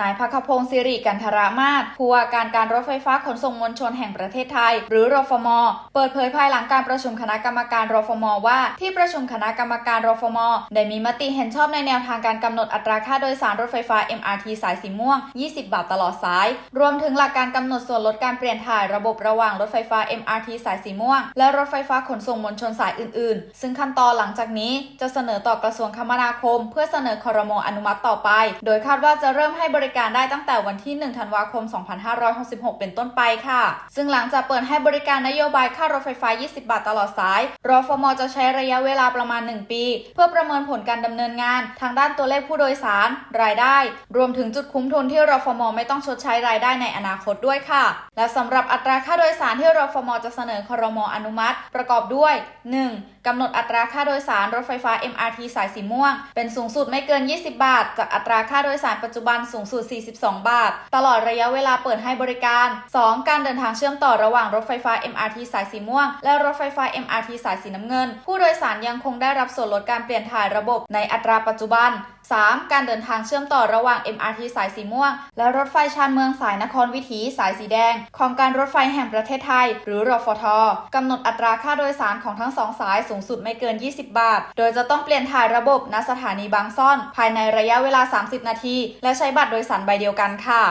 นายพักพงศ์สิริกันทรามาศผู้ว่าการการรถไฟฟ้าขนส่งมวลชนแห่งประเทศไทย หรือรฟม เปิดเผยภายหลังการประชุมคณะกรรมการรฟม ว่าที่ประชุมคณะกรรมการรฟม ได้มีมติเห็นชอบในแนวทางการกำหนดอัตราค่าโดยสารรถไฟฟ้า MRT สายสีม่วง 20 บาทตลอดสาย รวมถึงหลักการกำหนดส่วนลดการเปลี่ยนถ่ายระบบระหว่างรถไฟฟ้า MRT สายสีม่วง และรถไฟฟ้าขนส่งมวลชนสายอื่น ๆ ซึ่งขั้นตอนหลังจากนี้จะเสนอต่อกระทรวงคมนาคม เพื่อเสนอคอรมออนุมัติต่อไป โดยคาดว่าจะเริ่มให้บริการได้ตั้งแต่วันที่ 1 ธันวาคม 2566 เป็นต้นไปค่ะ ซึ่งหลังจากเปิดให้บริการนโยบายค่ารถไฟฟ้า 20 บาทตลอดสาย รฟมจะใช้ระยะเวลาประมาณ 1 ปี เพื่อประเมินผลการดำเนินงาน ทางด้านตัวเลขผู้โดยสาร รายได้ รวมถึงจุดคุ้มทุนที่รฟมไม่ต้องชดใช้รายได้ในอนาคตด้วยค่ะ และสำหรับอัตราค่าโดยสารที่รฟมจะเสนอครมอนุมัติ ประกอบด้วย 1. กำหนดอัตราค่าโดยสารรถไฟฟ้า MRT สายสีม่วง เป็นสูงสุดไม่เกิน 20 บาท จากอัตราค่าโดยสารปัจจุบันสูงสุด 42 บาท ตลอดระยะเวลาเปิดให้บริการ 2. การเดินทางเชื่อมต่อระหว่างรถไฟฟ้า MRT สายสีม่วง และรถไฟฟ้า MRT สายสีน้ำเงิน ผู้โดยสารยังคงได้รับส่วนลดการเปลี่ยนถ่ายระบบในอัตราปัจจุบัน 3. การเดินทางเชื่อมต่อระหว่าง MRT สายสีม่วง และรถไฟชานเมืองสายนครวิถีสายสีแดง ของการรถไฟแห่งประเทศไทย หรือรฟทกำหนดอัตราค่าโดยสารของทั้งสองสายสูงงสุดไม่เกิน 20 บาท โดยจะต้องเปลี่ยนถ่ายระบบณสถานีบางซ่อน ภายในระยะเวลา 30 นาที และใช้บัตรโดยสารใบเดียวกันค่ะ